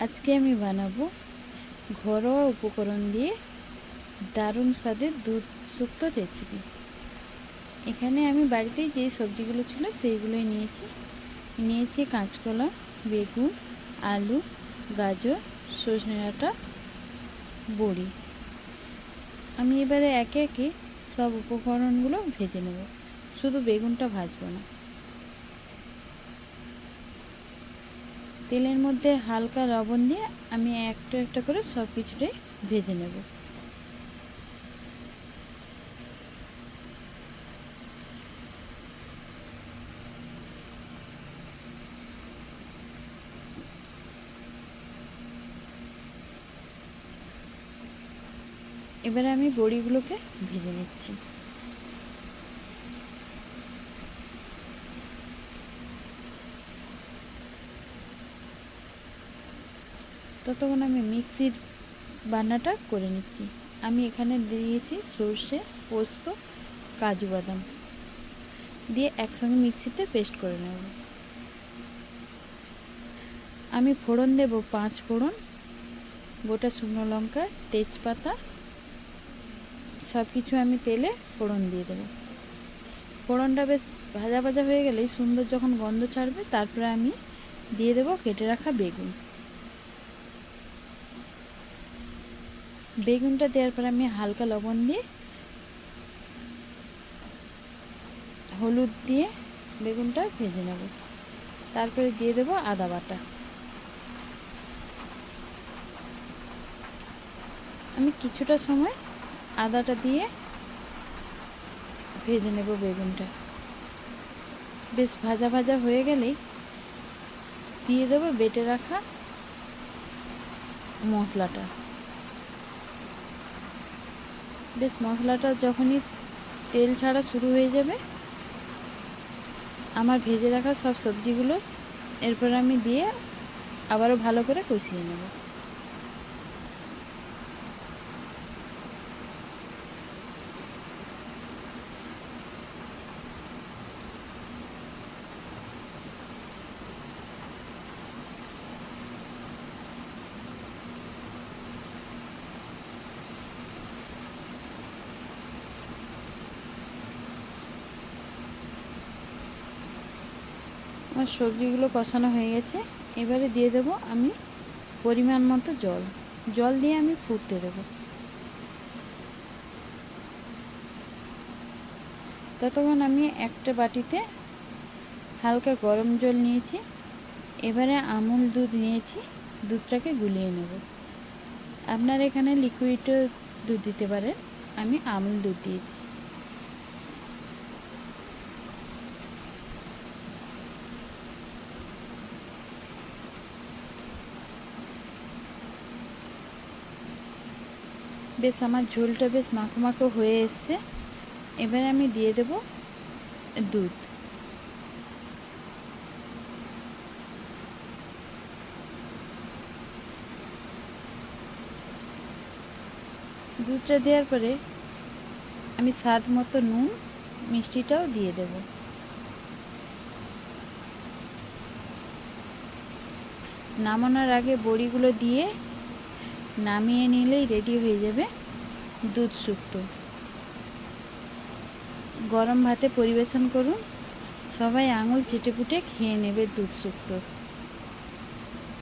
আজকে আমি বানাবো ঘরোয়া উপকরণ দিয়ে দারুণ স্বাদের দুধ শুক্তো রেসিপি এখানে আমি বাড়িতেই যেই সবজিগুলো ছিল সেইগুলোই নিয়েছি। নিয়েছি কাঁচকলা, বেগুন, আলু, গাজর, সজনে ডাঁটা, বড়ি। আমি এবারে একে একে সব উপকরণগুলো ভেজে নেব। শুধু বেগুনটা ভাজবো না। তেলের মধ্যে হালকা লবণ দিয়ে আমি একটা একটা করে সব কিছুটাই ভেজে নেব। এবারে আমি বড়িগুলোকে ভেজে নিচ্ছি। ততক্ষণ আমি মিক্সির বান্নাটা করে নিচ্ছি। আমি এখানে দিয়েছি সর্ষে, পোস্ত, কাজু বাদাম। দিয়ে একসঙ্গে মিক্সিতে পেস্ট করে নেব। আমি ফোড়ন দেব পাঁচ ফোড়ন, গোটা শুকনো লঙ্কা, তেজপাতা সব কিছু আমি তেলে ফোড়ন দিয়ে দেবো। ফোড়নটা বেশ ভাজা ভাজা হয়ে গেলেই সুন্দর যখন গন্ধ ছাড়বে, তারপরে আমি দিয়ে দেবো কেটে রাখা বেগুন। বেগুনটা দেওয়ার পর আমি হালকা লবণ দিয়ে, হলুদ দিয়ে বেগুনটা ভেজে নেব। তারপরে দিয়ে দেবো আদা বাটা। আমি কিছুটা সময় আদাটা দিয়ে ভেজে নেব বেগুনটা। বেশ ভাজা ভাজা হয়ে গেলেই দিয়ে দেবো বেটে রাখা মশলাটা। বেশ, মশলাটা যখনই তেল ছাড়া শুরু হয়ে যাবে, আমার ভেজে রাখা সব সবজিগুলো এরপর আমি দিয়ে আবারও ভালো করে কষিয়ে নেব। আমার সবজিগুলো কষানো হয়ে গেছে। এবারে দিয়ে দেব আমি পরিমাণ মতো জল। জল দিয়ে আমি ফুটতে দেব। ততক্ষণ আমি একটা বাটিতে হালকা গরম জল নিয়েছি। এবারে আমুল দুধ নিয়েছি। দুধটাকে গুলিয়ে নেব। আপনার এখানে লিকুইডও দুধ দিতে পারেন। আমি আমুল দুধ দিয়েছি। বেশ আমার ঝোলটা বেশ মাখো মাখো হয়ে এসছে। এবার আমি দিয়ে দেব দুধ। দুধটা দেওয়ার পরে আমি স্বাদ মতো নুন, মিষ্টিটাও দিয়ে দেব। নামানোর আগে বড়িগুলো দিয়ে নামিয়ে নিলেই রেডি হয়ে যাবে দুধ শুক্তো গরম ভাতে পরিবেশন করুন। সবাই আঙুল চেটেপুটে খেয়ে নেবে দুধ শুক্তো